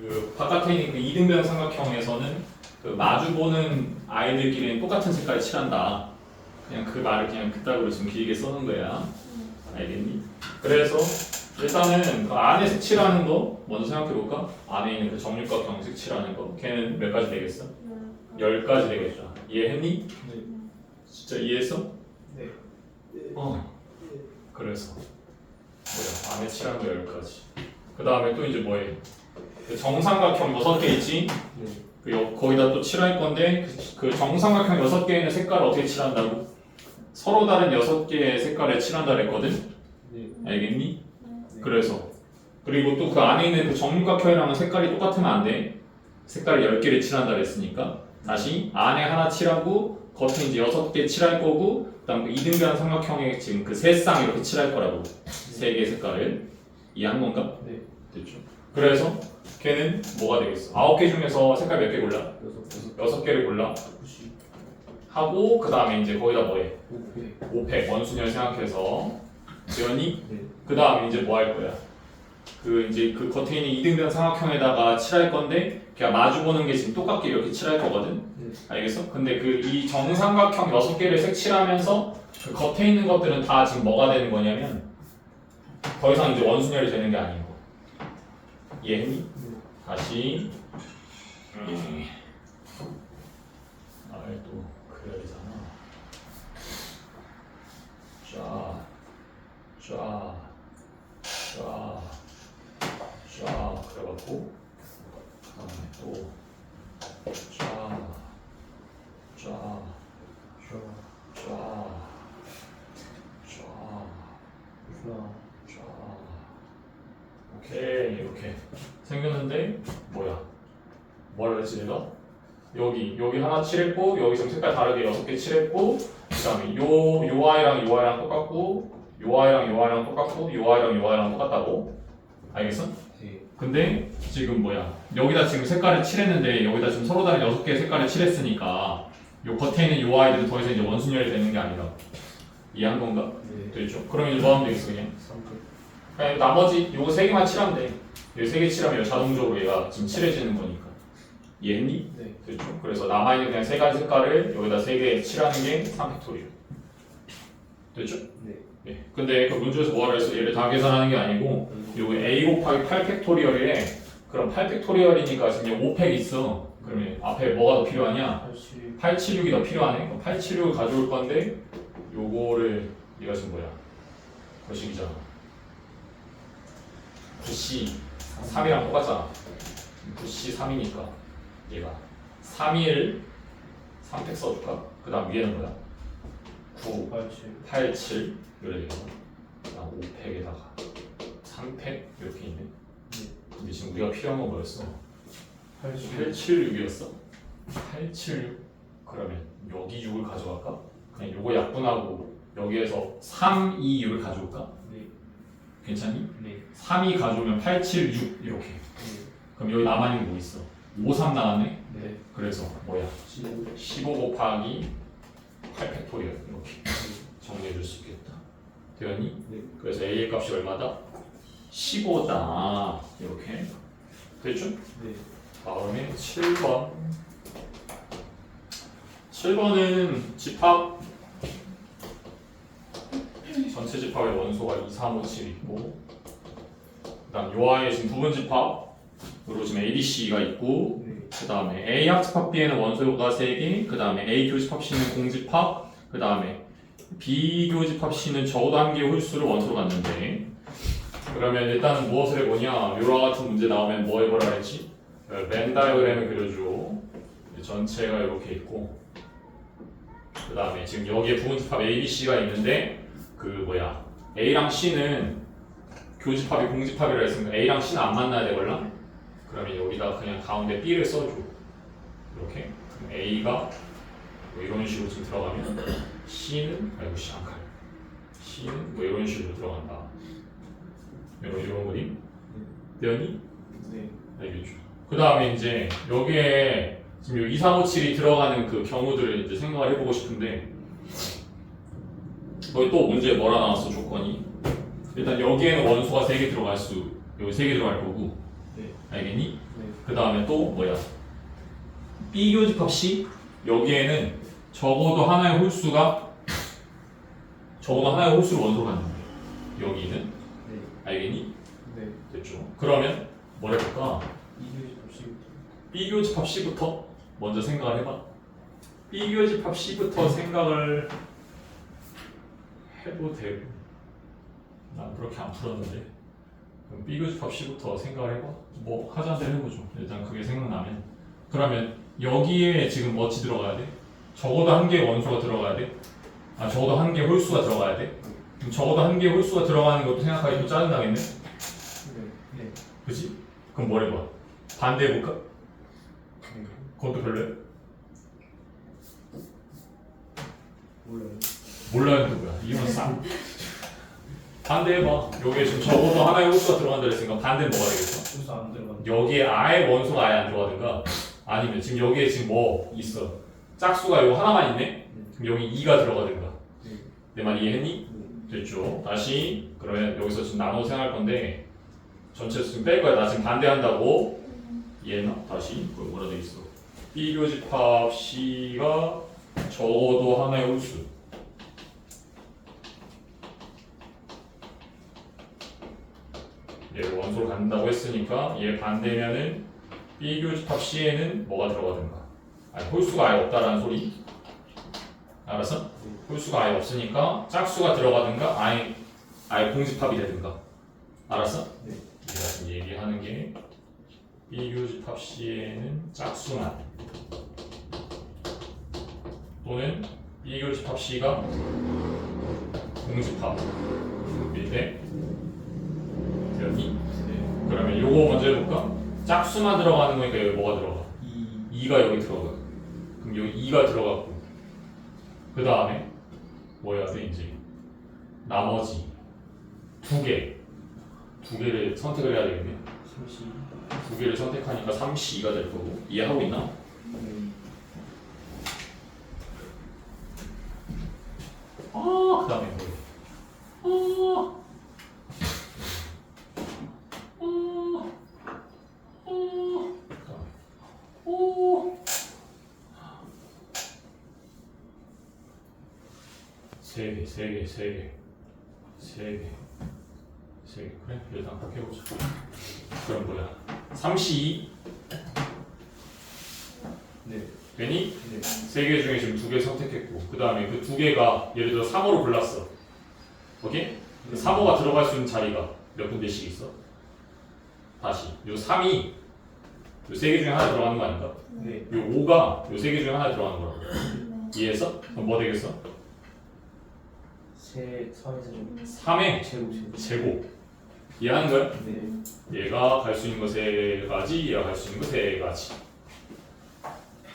그 바깥에 있는 그 이등변 삼각형에서는 그 마주보는 아이들끼리는 똑같은 색깔을 칠한다. 그냥 그 말을 그냥 그따구로 지금 길게 써놓은 거야. 알겠니? 그래서 일단은 그 안에 색칠하는 거 먼저 생각해 볼까? 안에 있는 그 정육각형 색칠하는 거. 걔는 몇 가지 되겠어? 열 가지 되겠죠. 이해했니? 네. 진짜 이해했어? 네. 어. 그래서 뭐야 안에 칠한 거 열 가지. 그 다음에 또 이제 뭐해? 그 정삼각형 여섯 개 있지? 네. 그 여- 거기다 또 칠할 건데 그, 그 정삼각형 여섯 개에는 색깔을 어떻게 칠한다고? 서로 다른 여섯 개의 색깔을 칠한다 그랬거든? 네. 알겠니? 그래서 그리고 또 그 안에 있는 그 정육각형이랑은 색깔이 똑같으면 안 돼. 색깔을 10개를 칠한다 그랬으니까 다시 안에 하나 칠하고 겉에 이제 6개 칠할 거고 그다음 그 이등변 삼각형에 지금 그 세 쌍 이렇게 칠할 거라고 세 개의 색깔을 이해한 건가? 네. 됐죠. 그래서 걔는 뭐가 되겠어? 아홉 개 중에서 색깔 몇 개 골라? 여섯 개를 골라 하고 그 다음에 이제 거기다 뭐해? 5팩 원순열 생각해서 지연이 네. 그 다음에 이제 뭐 할 거야? 그 이제 그 겉에 있는 이등변 삼각형에다가 칠할 건데 그냥 마주 보는 게 지금 똑같게 이렇게 칠할 거거든. 네. 알겠어? 근데 그 이 정삼각형 여섯 개를 색칠하면서 그 겉에 있는 것들은 다 지금 뭐가 되는 거냐면 더 이상 이제 원순열이 되는 게 거. 네. 다시 음. 아또 그래야 되잖아. 쫙, 쫙, 쫙, 쫙 그래갖고 그다음에 또 쫙, 쫙, 저 쫙, 쫙, 하나 쫙. 오케이 이렇게 생겼는데 뭐야? 뭐라 그랬지 내가? 여기 여기 하나 칠했고 여기 좀 색깔 다르게 여섯 개 칠했고 그다음에 요 요 아이랑 요 아이랑 똑같고 요 아이랑 요 아이랑 똑같고 요 아이랑 요 아이랑 똑같다고 알겠어? 네. 근데 지금 뭐야 여기다 지금 색깔을 칠했는데 여기다 지금 서로 다른 여섯 개의 색깔을 칠했으니까 요 겉에 있는 요 아이들은 더 이상 이제 원순열이 되는 게 아니라 이해한 건가? 네. 됐죠? 그럼 이제 뭐 하면 되겠어 그냥 삼백 그냥 나머지 요거 세 개만 칠하면 돼. 이세개 칠하면 자동적으로 얘가 지금 칠해지는 거니까. 이해했니? 네. 됐죠? 그래서 남아있는 그냥 세 가지 색깔을 여기다 세 개 칠하는 게 3팩토리얼. 됐죠? 네. 네. 근데 그 문제에서 뭐하라 했어? 얘를 다 계산하는 게 아니고 요거 a 곱하기 8팩토리얼이래. 그럼 8팩토리얼이니까 지금 5팩 있어. 그러면 앞에 뭐가 더 필요하냐? 팔십 876이 더 필요하네. 그럼 876을 가져올 건데 요거를 얘가 지금 뭐야? 거식이잖아. 9C 3이랑 똑같잖아. 9C 3이니까 얘가 3일 3팩 써줄까? 그 다음 위에는 뭐야? 9, 팔십 8, 7 이래 되겠어. 그다음 5팩에다가 3팩 이렇게 있네. 네. 근데 지금 우리가 필요한 건 뭐였어? 팔십 876이었어? 876 그러면 여기 6을 가져갈까? 그냥 요거 약분하고 여기에서 3, 2, 6을 가져올까? 네. 괜찮니? 네. 3, 2 가져오면 8, 7, 6 이렇게 네. 그럼 여기 남아있는 거뭐 있어? 5, 3 나왔네? 네. 그래서 뭐야? 십오 15 곱하기 8팩토리얼 이렇게 정리해 줄 수 있겠다 되었니? 네. 그래서 A의 값이 얼마다? 15다 이렇게 됐죠? 네. 다음에 7번 7번은 집합 전체 집합의 원소가 2, 3, 5, 7 있고 그 다음 요 아이의 지금 부분 집합으로 지금 A, B, C가 있고 네. 그 다음에 A 합집합 B에는 원소가 3개 그 다음에 A 교집합 C는 공집합 그 다음에 B 교집합 C는 적어도 한 개의 홀수를 원소로 갖는데 그러면 일단은 무엇을 해보냐 요와 같은 문제 나오면 뭐 해보라 했지? 벤 다이어그램을 그려줘 전체가 이렇게 있고 그 다음에 지금 여기에 부분 집합 A, B, C가 있는데 그 뭐야 A랑 C는 교집합이 공집합이라 했으니까 A랑 C는 안 만나야 되걸라? 그러면 여기다 그냥 가운데 B를 써줘 이렇게 그럼 A가 뭐 이런 식으로 지금 들어가면 C는 아이고 C 안칼 C는 뭐 이런 식으로 들어간다 이런 이런 그림 되었니? 네. 알겠죠. 그 다음에 이제 여기에 지금 요 2, 3, 5, 7이 들어가는 그 경우들을 이제 생각을 해보고 싶은데 거기 또 문제에 뭐라 나왔어 조건이 일단 여기에는 원소가 3개 들어갈 수 여기 3개 들어갈 거고 네. 알겠니? 네. 그 다음에 또 뭐야? B 교집합 C 여기에는 적어도 하나의 홀수가 적어도 하나의 홀수를 원소로 갖는 거야. 여기는 네. 알겠니? 네. 됐죠. 그러면 뭘 해볼까? B 교집합 C부터 먼저 생각을 해봐. B 교집합 C부터 생각을 해도 되고 난 그렇게 안 풀었는데 그럼 B 교집합 C부터 생각을 해봐. 뭐 하자는 대로 해보죠. 일단 그게 생각나면 그러면 여기에 지금 뭐지 들어가야 돼? 적어도 한 개의 원소가 들어가야 돼? 아 적어도 한 개의 홀수가 들어가야 돼? 그럼 적어도 한 개의 홀수가 들어가는 것도 생각하기 좀 짜증나겠네? 네. 네. 그지? 그럼 뭘 해봐? 반대해볼까? 네. 그것도 별로야? 몰라요. 몰라요 누구야 이건 싹 반대해봐 여기에 지금 적어도 하나의 홀수가 들어간다 그랬으니까 반대는 뭐가 되겠어? 벌써 안 들어간. 여기에 아예 원소가 아예 안 들어가든가 아니면 지금 여기에 지금 뭐 있어 짝수가 이거 하나만 있네? 그럼 여기 2가 들어가든가 네. 내말 이해했니? 네. 됐죠 다시 그러면 여기서 지금 나눠서 생각할 건데 전체 지금 뺄 거야 나 지금 반대한다고 이해했나? 다시 그 뭐라 돼 있어 비교집합 C가 적어도 하나의 홀수 얘를 원소로 갖는다고 했으니까 얘 반대면은 비교집합 C에는 뭐가 들어가든가. 아니 홀수가 아예 없다라는 소리? 알았어? 홀수가 아예 없으니까 짝수가 들어가든가? 아예 아예 공집합이 되든가. 알았어? 네. 내가 지금 얘기하는 게 비교집합 C에는 짝수만. 또는 비교집합 C가 공집합일 때 네. 그러면 요거 먼저 해볼까? 짝수만 들어가는 거니까 여기 뭐가 들어가? 이. 2가 여기 들어가. 그럼 여기 2가 들어갔고 그 다음에 뭐 해야 돼 이제 나머지 두 개. 두 개를 선택을 해야 되겠네. 삼시. 두 개를 선택하니까 32가 될 거고 이해하고 있나? 네. 아, 그 다음에 뭐예요? 아, 아, 아, 그다음에 오. 세 개, 세 개, 세 개, 세 개, 세 개. 그래, 일단 그렇게 해보자. 그럼 뭐야? 32 네. 되니? 네. 세개 중에 지금 두 개 선택했고 그 다음에 그 두 개가 예를 들어 3호로 골랐어 오케이? 그 3호가 들어갈 수 있는 자리가 몇 군데씩 있어? 다시 요 3이 요 세 개 중에 하나 들어가는 거 아닌가? 네. 요 5가 요 세 개 중에 하나 들어가는 거라고 이해했어? 그럼 뭐 되겠어? 세. 삼에서 좀. 3의 제곱 제곱. 제곱 이해하는 거야? 네. 얘가 갈 수 있는 거 세 가지 얘가 갈 수 있는 거 세 가지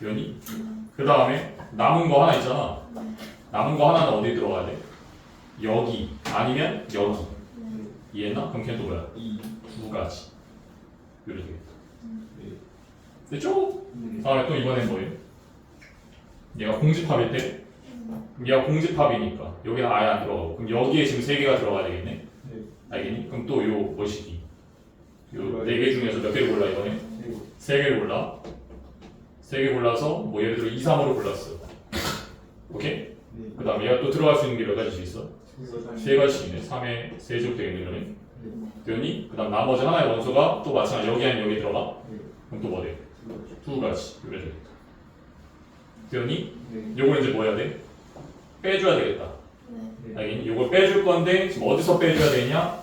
변이? 그 다음에 남은 거 하나 있잖아 남은 거 하나는 어디 들어가야 돼? 여기 아니면 여기 네. 이해했나? 그럼 걔는 또 뭐야? 이. 두 가지 이렇게 되겠다 네. 됐죠? 네. 다음에 또 이번엔 뭐예요? 얘가 공집합일 때 얘가 공집합이니까 여기는 아예 안 들어가고 그럼 여기에 지금 세 개가 들어가야 되겠네 네. 알겠니? 그럼 또 요 뭐시기 요 네 개 중에서 몇 개를 골라 이번에? 세 개를 골라 세 개 골라서 뭐 예를 들어 2, 3호를 골랐어 오케이? 네. 그 다음에 얘가 또 들어갈 수 있는 게 몇 가지씩 있어? 세세 가지씩 있네 3의 세제곱 되겠네 그러면 네. 되었니? 그 다음 나머지 하나의 원소가 또 마찬가지 여기 아니면 여기 들어가 네. 그럼 또 뭐 돼? 두 가지 이래 되겠다 되었니? 네. 요걸 이제 뭐 해야 돼? 빼줘야 되겠다 네. 알겠니? 요걸 빼줄 건데 지금 어디서 빼줘야 되냐?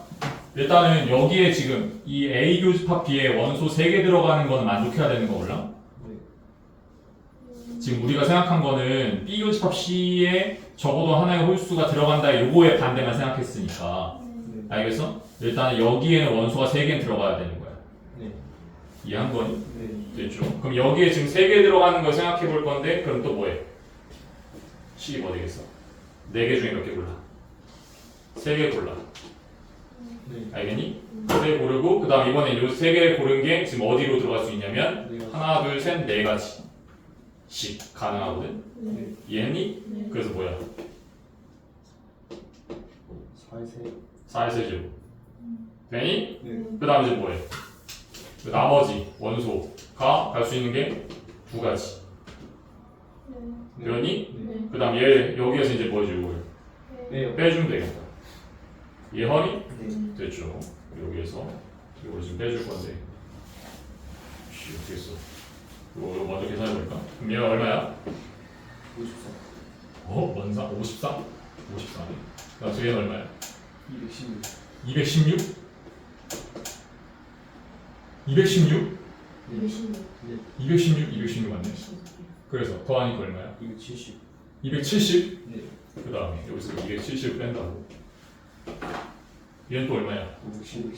일단은 여기에 지금 이 A 교집합 B에 원소 3개 들어가는 거는 만족해야 되는 거 몰라? 네. 지금 우리가 생각한 거는 B 교집합 C에 적어도 하나의 홀수가 들어간다 요거의 반대만 생각했으니까 네. 알겠어? 일단 여기에는 원소가 3개는 들어가야 되는 거야 네. 이해한 거니? 네. 됐죠? 그럼 여기에 지금 3개 들어가는 걸 생각해 볼 건데 그럼 또 뭐해? C이 뭐 되겠어? 4개 중에 몇 개 골라? 3개 골라 네. 알겠니? 3개 고르고 그 다음 이번에 요 3개 고른 게 지금 어디로 들어갈 수 있냐면 네. 하나 둘 셋 네 가지 씩 가능하거든 네. 이해했니? 그래서 뭐야? 사세. 4의 세제곱 되니? 네. 그 다음 이제 뭐해? 그 나머지 원소가 갈 수 있는 게 두 가지. 네. 그러니 네. 그 다음 얘 여기에서 이제 뭐 해주고 네. 빼주면 되겠다. 얘 허리 네. 됐죠. 여기에서 이걸 지금 빼줄 건데. 씨 어떻게 했어? 이거, 이거 먼저 계산해 볼까? 그럼 얘가 얼마야? 54. 어? 원사 54? 54. 그다음 얘는 얼마야? 216. 216? 216? 216. 네. 216? 216 맞네. 그래서 더하니까 얼마야? 270. 270? 네. 그 다음에 여기서 270 뺀다고. 얘는 또 얼마야? 512.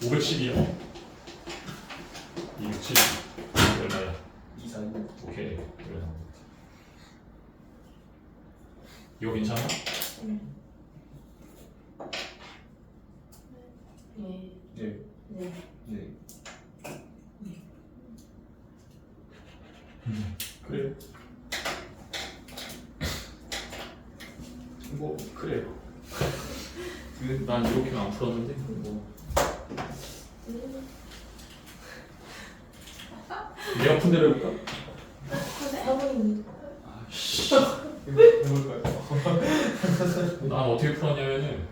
510이야. 270. 얼마야? 246. 오케이. 그래서 이거 괜찮아? 네. 네. 네. 네. 그래. 뭐 그래. 난 이렇게는 안 풀었는데 뭐 내가 푼 대로 해볼까? 사모님. 해볼까요? 난 어떻게 풀었냐면은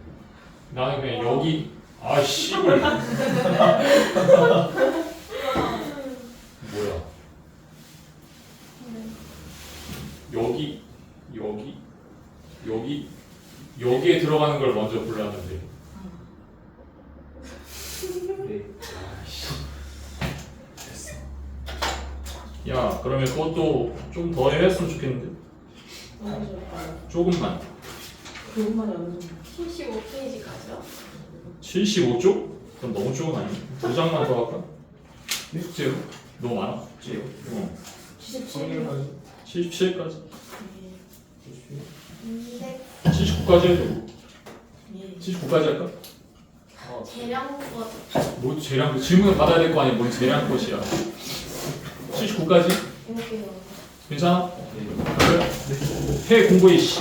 나는 그냥 여기 아 씨발. 뭐야? 여기 여기 여기 여기에 들어가는 걸 먼저 골랐는데 네. 야 그러면 그것도 좀 더 했으면 좋겠는데. 조금만 그것만 어느 정도. 75페이지까지요? 75쪽? 그럼 너무 조금 아니야? 두 장만 더 할까? 숙제로? 너무 많아? 제요? 어 77. 77까지 네. 79까지 해도 예. 79까지 할까? 아, 재량 것. 뭐 재량 질문을 받아야 될 거 아니야 뭔 재량 것이야 79까지? 이렇게요. 괜찮아? 네. 그래? 해 공부해 씨